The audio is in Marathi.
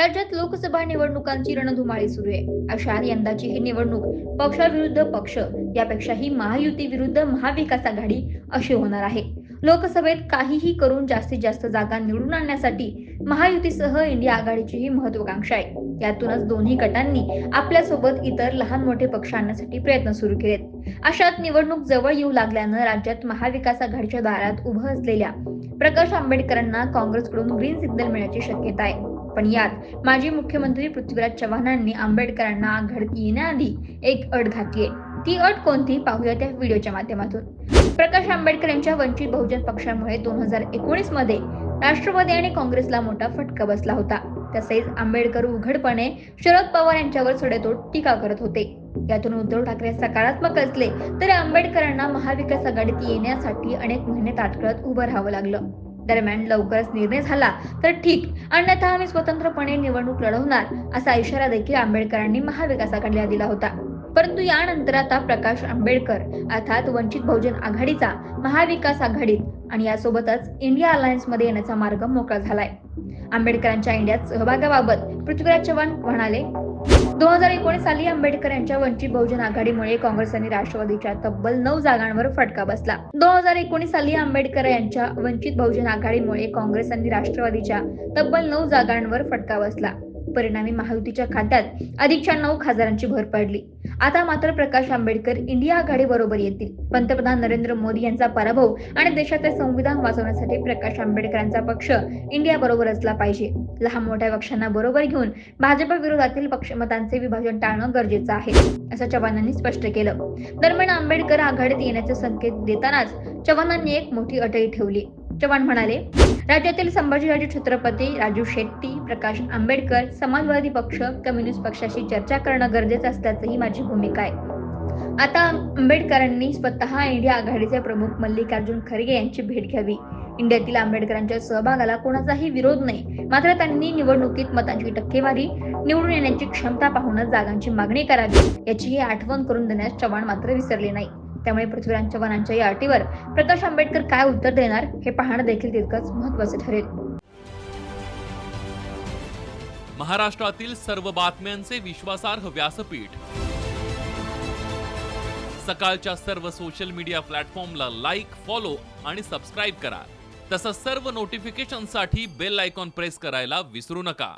राज्यात लोकसभा निवडणुकांची रणधुमाळी सुरू आहे. अशात यंदाची ही निवडणूक पक्षाविरुद्ध पक्ष यापेक्षाही महायुती विरुद्ध महाविकास आघाडी अशी होणार आहे. लोकसभेत काहीही करून जास्तीत जास्त जागा निवडून आणण्यासाठी महायुतीसह इंडिया आघाडीची ही महत्वाकांक्षा आहे. यातूनच दोन्ही गटांनी आपल्यासोबत इतर लहान मोठे पक्ष आणण्यासाठी प्रयत्न सुरू केलेत. अशात निवडणूक जवळ येऊ लागल्यानं राज्यात महाविकास आघाडीच्या दारात उभं असलेल्या प्रकाश आंबेडकरांना काँग्रेसकडून ग्रीन सिग्नल मिळण्याची शक्यता आहे. पण यात माजी मुख्यमंत्री पृथ्वीराज चव्हाणांनी आंबेडकरांना घडती येण्याआधी एक अट घातली ती अट कोणती? पाहूया त्या व्हिडिओच्या माध्यमातून. प्रकाश आंबेडकर यांच्या वंचित बहुजन पक्षामुळे दोन हजार एकोणीसमध्ये राष्ट्रवादी आणि काँग्रेसला मोठा फटका बसला होता. तसेच आंबेडकर उघडपणे शरद पवार यांच्यावर सडेतोड टीका करत होते. यातून उद्धव ठाकरे सकारात्मक असले तरी आंबेडकरांना महाविकास आघाडीत येण्यासाठी अनेक महिने ताटकळत उभं राहावं लागलं. दरम्यान लवकरच निर्णय झाला तर ठीक. अन्यथा आम्ही स्वतंत्रपणे निवडणूक लढवणार असा इशारा देखील आंबेडकरांनी महाविकास आघाडीला दिला होता. परंतु यानंतर आता प्रकाश आंबेडकर अर्थात वंचित बहुजन आघाडीचा महाविकास आघाडीत आणि यासोबतच इंडिया अलायन्समध्ये येण्याचा मार्ग मोकळा झालाय. आंबेडकरांच्या इंडियात सहभागाबाबत पृथ्वीराज चव्हाण म्हणाले दोन हजार एकोणीस साली आंबेडकर यांच्या वंचित बहुजन आघाडीमुळे काँग्रेस आणि राष्ट्रवादीच्या तब्बल नऊ जागांवर फटका बसला. दोन हजार एकोणीस साली आंबेडकर यांच्या वंचित बहुजन आघाडीमुळे काँग्रेस आणि राष्ट्रवादीच्या तब्बल नऊ जागांवर फटका बसला. परिणामी महायुतीच्या खात्यात अधिकच्या नऊ खासदारांची भर पडली. आता मात्र प्रकाश आंबेडकर इंडिया आघाडी बरोबर येतील. पंतप्रधान नरेंद्र मोदी यांचा पराभव आणि देशाचे संविधान वाचवण्यासाठी प्रकाश आंबेडकरांचा पक्ष इंडिया बरोबर असला पाहिजे. लहान मोठ्या पक्षांना बरोबर घेऊन भाजप विरोधातील पक्षमतांचे विभाजन टाळणं गरजेचं आहे असं चव्हाणांनी स्पष्ट केलं. दरम्यान आंबेडकर आघाडीत येण्याचे संकेत देतानाच चव्हाणांनी एक मोठी अटई ठेवली. चव्हाण म्हणाले राज्यातील संभाजीराजे छत्रपती राजू शेट्टी प्रकाश आंबेडकर समाजवादी पक्ष कम्युनिस्ट पक्षाशी चर्चा करणं गरजेचं असल्याचंही माझी भूमिका आहे. आता आंबेडकरांनी स्वतः इंडिया आघाडीचे प्रमुख मल्लिकार्जुन खरगे यांची भेट घ्यावी. इंडियातील आंबेडकरांच्या सहभागाला कोणाचाही विरोध नाही. मात्र त्यांनी निवडणुकीत मतांची टक्केवारी निवडून येण्याची क्षमता पाहूनच जागांची मागणी करावी याचीही आठवण करून देण्यास चव्हाण मात्र विसरले नाही त्यामुळे पृथ्वीराजच्या वनांच्या या अटीवर प्रकाश आंबेडकर काय उत्तर देणार हे पाहणं देखील तितकंच महत्वाचं ठरेल. महाराष्ट्रातील सर्व बातम्यांचे विश्वासार्ह व्यासपीठ. सकाळच्या सर्व सोशल मीडिया प्लॅटफॉर्मला लाईक फॉलो आणि सबस्क्राईब करा. तसंच सर्व नोटिफिकेशनसाठी बेल आयकॉन प्रेस करायला विसरू नका.